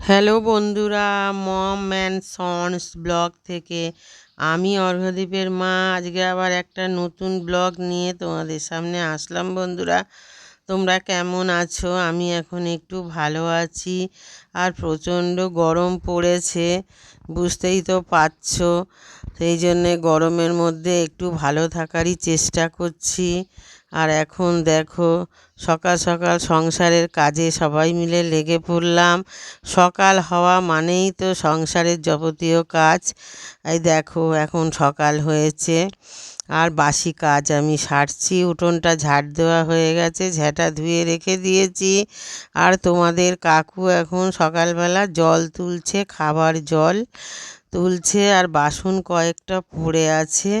Hello বন্ধুরা, মম and sons blog থেকে আমি অর্ঘদ্বীপের মা। আজকে আবার একটা নতুন ব্লগ নিয়ে তোমাদের সামনে আসলাম বন্ধুরা। তোমরা কেমন আছো? আমি এখন একটু ভালো আছি আর প্রচণ্ড গরম পড়েছে, বুঝতেই তো পারছ। সেই জন্যে গরমের মধ্যে একটু ভালো থাকারই চেষ্টা করছি। আর এখন দেখো, সকাল সকাল সংসারের কাজে সবাই মিলে লেগে পড়লাম। সকাল হওয়া মানেই তো সংসারের যাবতীয় কাজ। এই দেখো, এখন সকাল হয়েছে। আর বাসি কাজ আমি সারছি, উঠোনটা ঝাড় দেওয়া হয়ে গেছে ঝ্যাঁটা ধুয়ে রেখে দিয়েছি। আর তোমাদের কাকু এখন সকালবেলা জল তুলছে, খাবার জল তুলছে, আর বাসন কয়েকটা পড়ে আছে।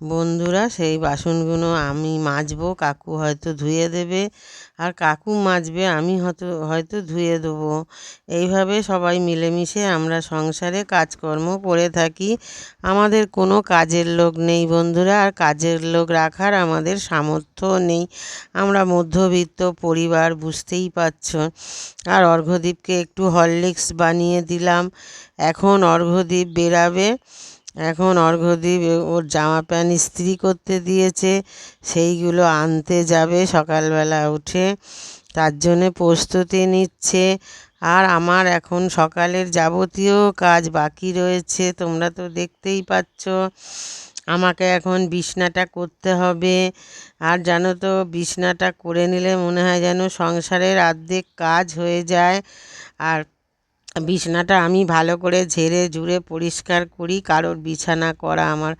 বন্ধুরা, সেই বাসনগুলো আমি মাজবো, কাকু হয়তো ধুয়ে দেবে, আর কাকু মাজবে, আমি হয়তো হয়তো ধুয়ে দেবো। এইভাবে সবাই মিলেমিশে আমরা সংসারে কাজকর্ম করে থাকি। আমাদের কোনো কাজের লোক নেই বন্ধুরা, আর কাজের লোক রাখার আমাদের সামর্থ্য নেই। আমরা মধ্যবিত্ত পরিবার, বুঝতেই পারছ। আর অর্ঘ্যদীপকে একটু হরলিক্স বানিয়ে দিলাম। এখন অর্ঘ্যদীপ বেরাবে। এখন অর্ঘ্যদীপ ওর জামা প্যান্ট ইস্ত্রি করতে দিয়েছে, সেইগুলো আনতে যাবে সকালবেলা উঠে। তার জন্যে প্রস্তুতি নিচ্ছে। আর আমার এখন সকালের যাবতীয় কাজ বাকি রয়েছে, তোমরা তো দেখতেই পাচ্ছ। আমাকে এখন বিছনাটা করতে হবে। আর জানো তো, বিছনাটা করে নিলে মনে হয় যেন সংসারের অর্ধেক কাজ হয়ে যায়। আর বিছানাটা আমি ভালো করে ঝেড়ে ঝুড়ে পরিষ্কার করি, কারোর বিছানা করা আমার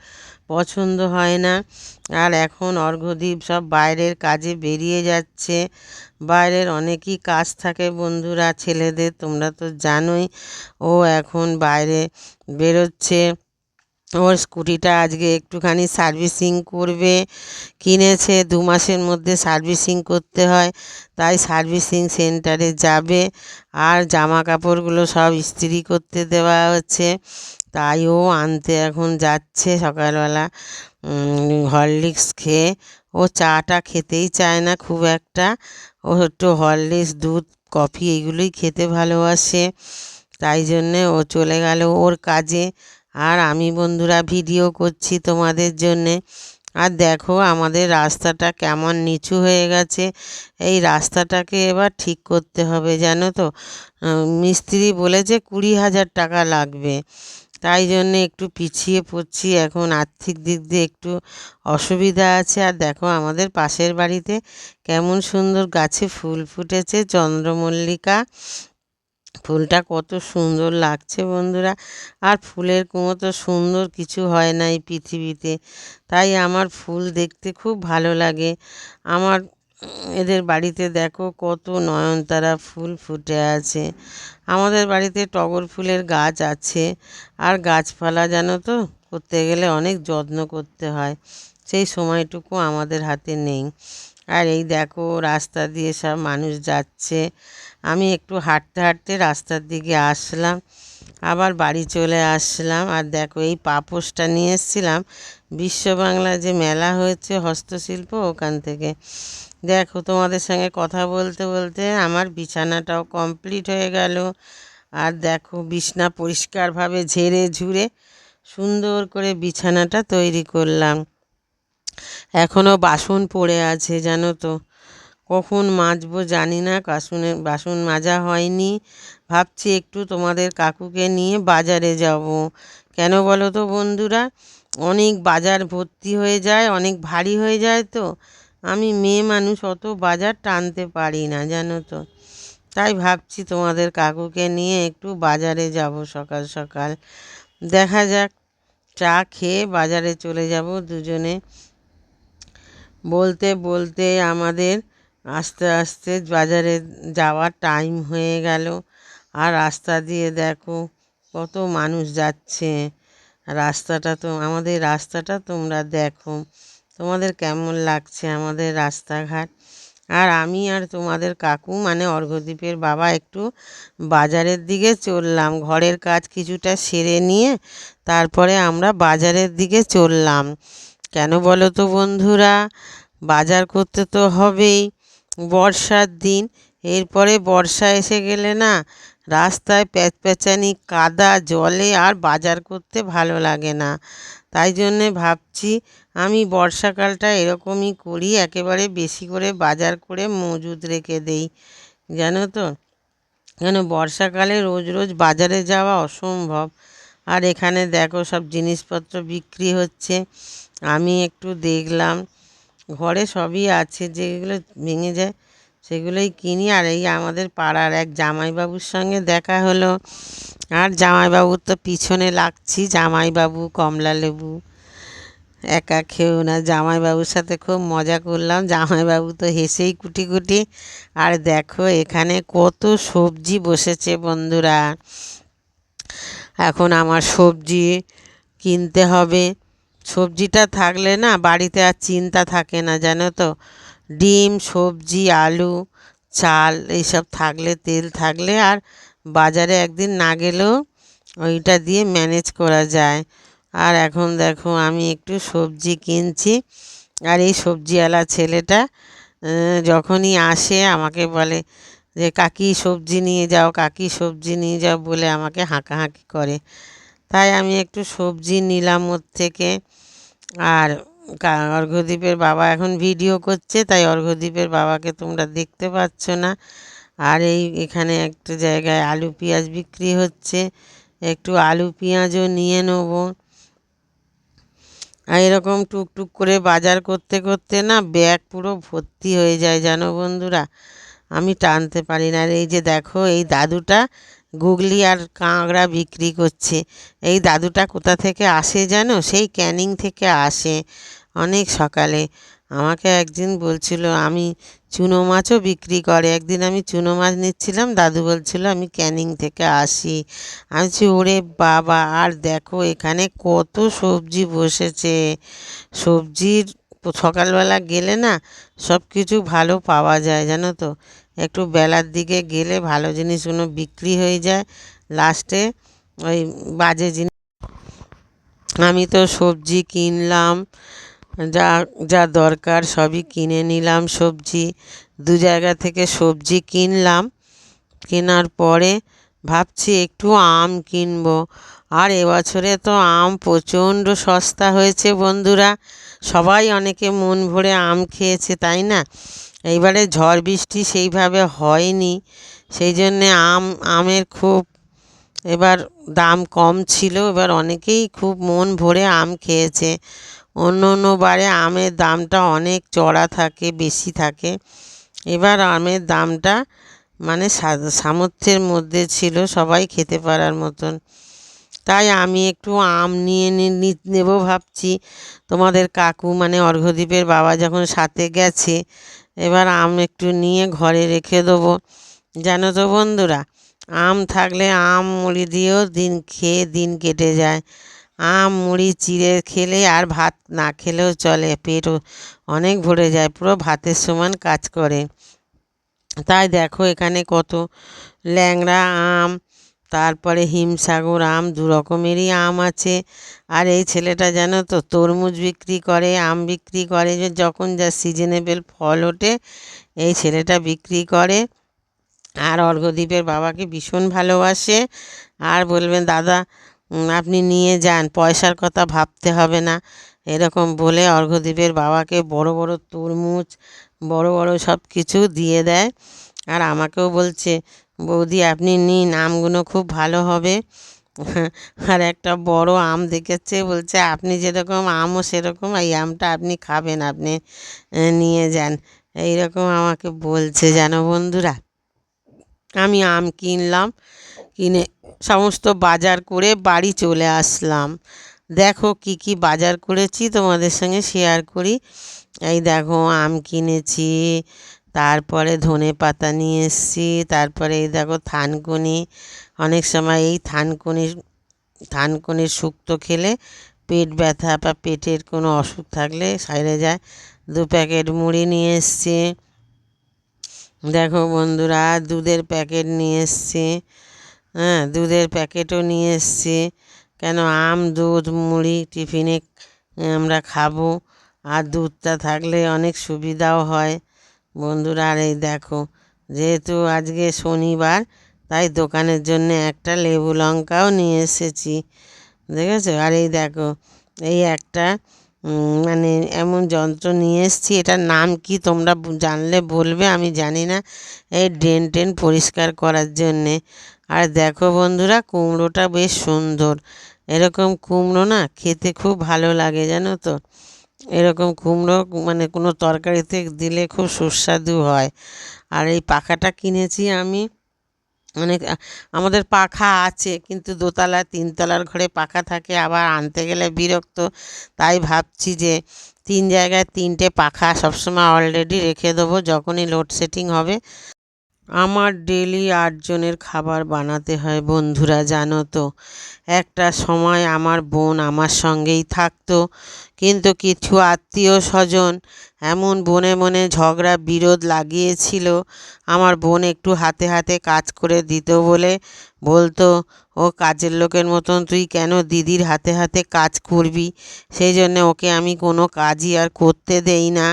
পছন্দ হয় না। আর এখন অর্ঘ্যদীপ সব বাইরের কাজে বেরিয়ে যাচ্ছে। বাইরের অনেকই কাজ থাকে বন্ধুরা, ছেলেদের তোমরা তো জানোই, ও এখন বাইরে বেরোচ্ছে। ওর স্কুটিটা আজকে একটুখানি সার্ভিসিং করবে। কিনেছে, দু মাসের মধ্যে সার্ভিসিং করতে হয়, তাই সার্ভিসিং সেন্টারে যাবে। আর জামা কাপড়গুলো সব ইস্ত্রি করতে দেওয়া হচ্ছে, তাই ও আনতে এখন যাচ্ছে সকালবেলা। হরলিক্স খেয়ে, ও চাটা খেতেই চায় না খুব একটা। ও একটু হরলিক্স, দুধ, কফি এগুলোই খেতে ভালোবাসে, তাই জন্যে ও চলে গেল ওর কাজে। আর আমি বন্ধুরা ভিডিও করছি তোমাদের জন্যে। আর দেখো আমাদের রাস্তাটা কেমন নিচু হয়ে গেছে। এই রাস্তাটাকে এবার ঠিক করতে হবে, জানো তো। মিস্ত্রি বলেছে কুড়ি হাজার টাকা লাগবে। তাই জন্যে একটু পিছিয়ে পড়ছি। এখন আর্থিক দিক দিয়ে একটু অসুবিধা আছে। আর দেখো আমাদের পাশের বাড়িতে কেমন সুন্দর গাছে ফুল ফুটেছে, চন্দ্রমল্লিকা। ফুলটা কত সুন্দর লাগছে বন্ধুরা। আর ফুলের মতো সুন্দর কিছু হয় না এই পৃথিবীতে। তাই আমার ফুল দেখতে খুব ভালো লাগে। আমার এদের বাড়িতে দেখো কত নয়নতারা ফুল ফুটে আছে। আমাদের বাড়িতে টগর ফুলের গাছ আছে। আর গাছপালা জানো তো, করতে গেলে অনেক যত্ন করতে হয়। সেই সময়টুকু আমাদের হাতে নেই। আর এই দেখো রাস্তা দিয়ে সব মানুষ যাচ্ছে। আমি একটু হাঁটতে হাঁটতে রাস্তার দিকে আসলাম, আবার বাড়ি চলে আসলাম। আর দেখো, এই পাপোশটা নিয়ে এসেছিলাম। বিশ্ব বাংলা যে মেলা হয়েছে হস্তশিল্প ওখান থেকে। দেখো, তোমাদের সঙ্গে কথা বলতে বলতে আমার বিছানাটাও কমপ্লিট হয়ে গেল। আর দেখো, বিছনা পরিষ্কারভাবে ঝেড়ে ঝুড়ে সুন্দর করে বিছানাটা তৈরি করলাম। এখনও বাসন পড়ে আছে, জানো তো। কখন মাজবো জানি না বাসনের বাসন মাজা হয়নি। ভাবছি একটু তোমাদের কাকুকে নিয়ে বাজারে যাব। কেন বলো তো বন্ধুরা, অনেক বাজার ভর্তি হয়ে যায়, অনেক ভারী হয়ে যায় তো। আমি মেয়ে মানুষ অত বাজার টানতে পারি না, জানো তো। তাই ভাবছি তোমাদের কাকুকে নিয়ে একটু বাজারে যাব সকাল সকাল। দেখা যাক, চা খেয়ে বাজারে চলে যাব দুজনে। বলতে বলতে আমাদের আস্তে আস্তে বাজারে যাওয়ার টাইম হয়ে গেল। আর রাস্তা দিয়ে দেখো কত মানুষ যাচ্ছে। রাস্তাটা তো, আমাদের রাস্তাটা তোমরা দেখো। তোমাদের কেমন লাগছে আমাদের রাস্তাঘাট? আর আমি আর তোমাদের কাকু মানে অর্ঘদ্বীপের বাবা, একটু বাজারের দিকে চললাম। ঘরের কাজ কিছুটা সেরে নিয়ে তারপরে আমরা বাজারের দিকে চললাম। কেন বলো তো বন্ধুরা? বাজার করতে তো হবেই। বর্ষার দিন। এরপরে বর্ষা এসে গেলে না, রাস্তায় প্যাচপ্যাচানি, কাদা, জলে আর বাজার করতে ভালো লাগে না। তাই জন্যে ভাবছি, আমি বর্ষাকালটা এরকমই করি, একেবারে বেশি করে বাজার করে মজুদ রেখে দেই। জানো তো? কেন বর্ষাকালে রোজ রোজ বাজারে যাওয়া অসম্ভব। আর এখানে দেখো সব জিনিসপত্র বিক্রি হচ্ছে। আমি একটু দেখলাম ঘরে সবই আছে, যেগুলো ভেঙে যায় সেগুলোই কিনি। আর এই আমাদের পাড়ার এক জামাইবাবুর সঙ্গে দেখা হলো। আর জামাইবাবুর তো পিছনে লাগছি, জামাইবাবু, কমলা লেবু, একা খেয়েও না। জামাইবাবুর সাথে খুব মজা করলাম। জামাইবাবু তো হেসেই কুটি কুটি। আর দেখো এখানে কত সবজি বসেছে বন্ধুরা। এখন আমার সবজি কিনতে হবে। সবজিটা থাকলে না বাড়িতে আর চিন্তা থাকে না, জানো তো? ডিম, সবজি, আলু, চাল এইসব থাকলে, তেল থাকলে আর বাজারে একদিন না গেলেও ওইটা দিয়ে ম্যানেজ করা যায়। আর এখন দেখো আমি একটু সবজি কিনছি আর এই সবজিওয়ালা ছেলেটা যখনই আসে আমাকে বলে যে, কাকি সবজি নিয়ে যাও, কাকি সবজি নিয়ে যাও বলে আমাকে হাঁকাহাঁকি করে। তাই আমি একটু সবজি নিলাম ওর থেকে। আর অর্ঘ্যদ্বীপের বাবা এখন ভিডিও করছে, তাই অর্ঘ্যদ্বীপের বাবাকে তোমরা দেখতে পাচ্ছ না। আর এই এখানে একটা জায়গায় আলু পেঁয়াজ বিক্রি হচ্ছে, একটু আলু পেঁয়াজও নিয়ে নেব। আর এরকম টুকটুক করে বাজার করতে করতে না ব্যাগ পুরো ভর্তি হয়ে যায়, জানো বন্ধুরা? আমি টানতে পারি না। আর এই যে দেখো, এই দাদুটা গুগলি আর কাঁকড়া বিক্রি করছে। এই দাদুটা কোথা থেকে আসে জানো? সেই ক্যানিং থেকে আসে। অনেক সকালে। আমাকে একদিন বলছিল, আমি চুনো মাছও বিক্রি করে। একদিন আমি চুনো মাছ নিচ্ছিলাম, দাদু বলছিল, আমি ক্যানিং থেকে আসি। আমি বলছি, ওরে বাবা, আর দেখো এখানে কত সবজি বসেছে। সবজির সকালবেলা গেলে না সব কিছু ভালো পাওয়া যায়, জানো তো। একটু বেলার দিকে গেলে ভালো জিনিসগুলো বিক্রি হয়ে যায়। লাস্টে ওই বাজে জিনিস আমি তো সবজি কিনলাম, যা যা দরকার সবই কিনে নিলাম সবজি। দু জায়গা থেকে সবজি কিনলাম, কেনার পরে ভাবছি একটু আম কিনবো। আর এবছরে তো আম প্রচণ্ড সস্তা হয়েছে বন্ধুরা। সবাই অনেকে মন ভরে আম খেয়েছে, তাই না? এইবারে ঝড় বৃষ্টি সেইভাবে হয়নি, সেই জন্যে আম, আমের খুব এবার দাম কম ছিল, এবার অনেকেই খুব মন ভরে আম খেয়েছে। অন্য অন্য বারে আমের দামটা অনেক চড়া থাকে, বেশি থাকে। এবার আমের দামটা মানে সামর্থ্যের মধ্যে ছিল, সবাই খেতে পারার মতন। তাই আমি একটু আম নিয়ে নেব ভাবছি। তোমাদের কাকু মানে অর্ঘ্যদ্বীপের বাবা যখন সাথে গেছে, এবার আম একটু নিয়ে ঘরে রেখে দেবো। জানো তো বন্ধুরা, আম থাকলে আম মুড়ি দিয়েও দিন খেয়ে দিন কেটে যায়। আম, মুড়ি, চিড়ে খেলে আর ভাত না খেলেও চলে পেটও অনেক ভরে যায়, পুরো ভাতের সমান কাজ করে। তাই দেখো এখানে কত ল্যাংড়া আম তারপরে হিমসাগর আম দু রকমেরই আম আছে। আর এই ছেলেটা জানো তো, তরমুজ বিক্রি করে, আম বিক্রি করে, যে যখন যা সিজনেবেল ফল ওঠে, এই ছেলেটা বিক্রি করে। আর অর্ঘদ্বীপের বাবাকে ভীষণ ভালোবাসে। আর বলবেন, দাদা আপনি নিয়ে যান, পয়সার কথা ভাবতে হবে না। এরকম বলে অর্ঘদ্বীপের বাবাকে বড় বড় তরমুজ, বড় বড় সব কিছু দিয়ে দেয়। আর আমাকেও বলছে বৌদি, আপনি নিন, আমগুলো খুব ভালো হবে। আর একটা বড় আম দেখেছে, বলছে, আপনি যেরকম আমও সেরকম, এই আমটা আপনি খাবেন, আপনি নিয়ে যান। এইরকম আমাকে বলছে, জানো বন্ধুরা? আমি আম কিনলাম, কিনে সমস্ত বাজার করে বাড়ি চলে আসলাম। দেখো কি কি বাজার করেছি, তোমাদের সঙ্গে শেয়ার করি। এই দেখো, আম কিনেছি তারপরে ধনে পাতা নিয়ে এসেছি, তারপরে এই দেখো থানকুনি। অনেক সময় এই থানকুনির থানকুনির শুক্তো খেলে পেট ব্যথা বা পেটের কোনো অসুখ থাকলে সাইরে যায়। দু প্যাকেট মুড়ি নিয়ে এসছি। দেখো বন্ধুরা, দুধের প্যাকেট নিয়ে এসছি। হ্যাঁ দুধের প্যাকেটও নিয়ে এসছি। কেন আম, দুধ, মুড়ি, টিফিনে আমরা খাব। আর দুধটা থাকলে অনেক সুবিধাও হয়। বন্ধুরা, আর এই দেখো, যেহেতু আজকে শনিবার, তাই দোকানের জন্য একটা লেবু লঙ্কাও নিয়ে এসেছি। দেখেছ? আর এই দেখো, এই একটা মানে এমন যন্ত্র নিয়ে এসেছি। এটার নাম কি তোমরা জানলে বলবে, আমি জানি না। এই ড্রেন টেন পরিষ্কার করার জন্যে। আর দেখো বন্ধুরা, কুমড়োটা বেশ সুন্দর। এরকম কুমড়ো না খেতে খুব ভালো লাগে, জানো তো? এরকম কুমড়ো মানে কোনো তরকারিতে দিলে খুব সুস্বাদু হয়। আর এই পাখাটা কিনেছি আমি। অনেক আমাদের পাখা আছে, কিন্তু দোতলা, তিনতলার ঘরে পাখা থাকে, আবার আনতে গেলে বিরক্ত। তাই ভাবছি যে তিন জায়গায় তিনটে পাখা সবসময় অলরেডি রেখে দেবো, যখনই লোডশেডিং হবে। আমার ডেলি আটজনের খাবার বানাতে হয়, বন্ধুরা, জানো তো। একটা সময় আমার বোন আমার সঙ্গেই থাকতো, কিন্তু কিছু আত্মীয় স্বজন এমন বনে মনে ঝগড়া, বিরোধ লাগিয়েছিল। আমার বোন একটু হাতে হাতে কাজ করে দিত বলে বলতো, ও কাজের লোকের মতন তুই কেন দিদির হাতে হাতে কাজ করবি? সেই জন্য ওকে আমি কোনো কাজই আর করতে দেই না।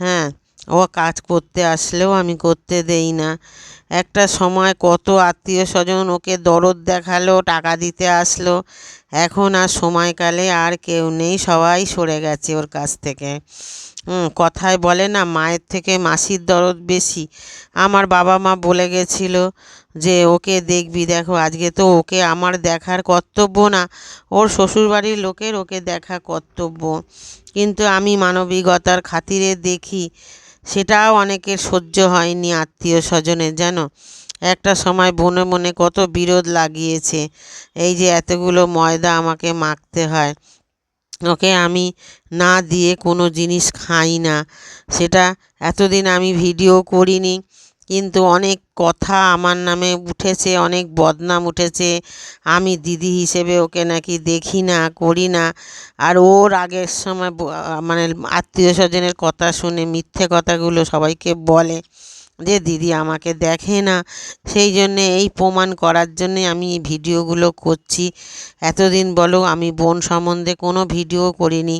হ্যাঁ ও কাজ করতে আসলেও আমি করতে দেই না। একটা সময় কত আত্মীয় স্বজন ওকে দরদ দেখাল, টাকা দিতে আসলো। এখন আর সময়কালে আর কেউ নেই, সবাই সরে গেছে ওর কাছ থেকে। কথায় বলে না, মায়ের থেকে মাসির দরদ বেশি। আমার বাবা মা বলে গেছিল যে, ওকে দেখবি, দেখো, আজকে তো ওকে আমার দেখার কর্তব্য না। ওর শ্বশুরবাড়ির লোকের ওকে দেখা কর্তব্য। কিন্তু আমি মানবিকতার খাতিরে দেখি সেটাও অনেকের সহ্য হয়নি আত্মীয় স্বজনের যেন একটা সময় বনে মনে কত বিরোধ লাগিয়েছে। এই যে এতগুলো ময়দা আমাকে মাখতে হয়। ওকে আমি না দিয়ে কোনো জিনিস খাই না। সেটা এতদিন আমি ভিডিও করিনি। কিন্তু অনেক কথা আমার নামে উঠেছে, অনেক বদনাম উঠেছে। আমি দিদি হিসেবে ওকে নাকি দেখি না, করি না। আর ওর আগের সময় মানে আত্মীয় স্বজনের কথা শুনে, মিথ্যে কথাগুলো সবাইকে বলে যে, দিদি আমাকে দেখে না। সেই জন্যে এই প্রমাণ করার জন্যে আমি এই ভিডিওগুলো করছি। এতদিন বলো আমি বোন সম্বন্ধে কোনো ভিডিও করিনি।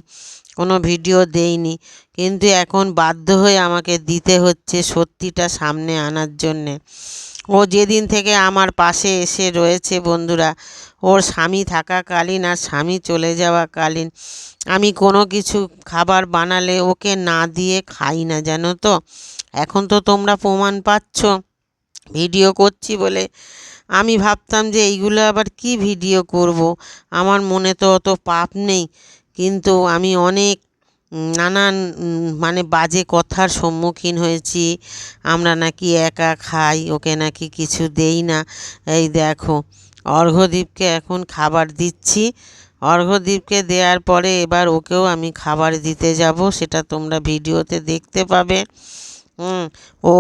কোনো ভিডিও দেইনি। কিন্তু এখন বাধ্য হয়ে আমাকে দিতে হচ্ছে সত্যিটা সামনে আনার জন্যে। ও যেদিন থেকে আমার পাশে এসে রয়েছে বন্ধুরা, ওর স্বামী থাকাকালীন আর স্বামী চলে যাওয়াকালীন, আমি কোনো কিছু খাবার বানালে ওকে না দিয়ে খাই না, জানো তো? এখন তো তোমরা প্রমাণ পাচ্ছ। ভিডিও করছি বলে আমি ভাবতাম যে এইগুলো আবার কি ভিডিও করব? আমার মনে তো অত পাপ নেই। কিন্তু আমি অনেক নানান মানে বাজে কথার সম্মুখীন হয়েছি। আমরা নাকি একা খাই, ওকে নাকি কিছু দেই না। এই দেখো, অর্ঘ্যদীপকে এখন খাবার দিচ্ছি। অর্ঘ্যদীপকে দেওয়ার পরে এবার ওকেও আমি খাবার দিতে যাব, সেটা তোমরা ভিডিওতে দেখতে পাবে। ও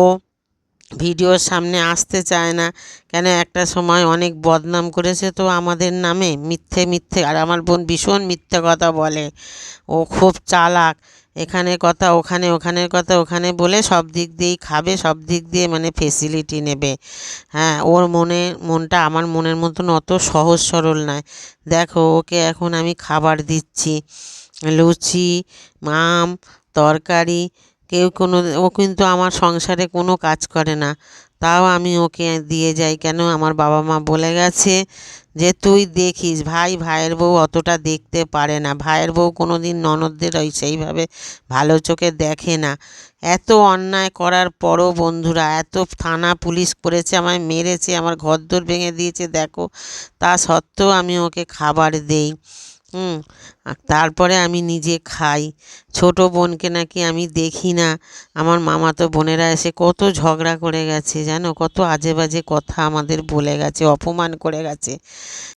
ভিডিওর সামনে আসতে চায় না। কেন? একটা সময় অনেক বদনাম করেছে তো আমাদের নামে মিথ্যে মিথ্যে। আর আমার বোন ভীষণ মিথ্যে কথা বলে। ও খুব চালাক। এখানে কথা, ওখানে ওখানের কথা, ওখানে বলে সব দিক দিয়েই খাবে, সব দিক দিয়ে মানে ফেসিলিটি নেবে। হ্যাঁ ওর মনে, মনটা আমার মনের মতন অত সহজ সরল নয়। দেখো, ওকে এখন আমি খাবার দিচ্ছি। লুচি আম তরকারি কেউ কোনো, ও কিন্তু আমার সংসারে কোনো কাজ করে না। তাও আমি ওকে দিয়ে যাই। কেন? আমার বাবা মা বলে গেছে যে, তুই দেখিস, ভাই ভাইয়ের বউ অতটা দেখতে পারে না। ভাইয়ের বউ কোনো দিন ননদদের ওই সেইভাবে ভালো চোখে দেখে না। এত অন্যায় করার পরও বন্ধুরা, এত থানা পুলিশ করেছে, আমায় মেরেছে, আমার ঘরদোর ভেঙে দিয়েছে, দেখো। তা সত্ত্বেও আমি ওকে খাবার দেই। হুম, আর তারপরে আমি নিজে খাই। ছোট বোনকে নাকি আমি দেখি না। আমার মামাতো বোনেরা এসে কত ঝগড়া করে গেছে, জানো? কত আজে বাজে কথা আমাদের বলে গেছে, অপমান করে গেছে।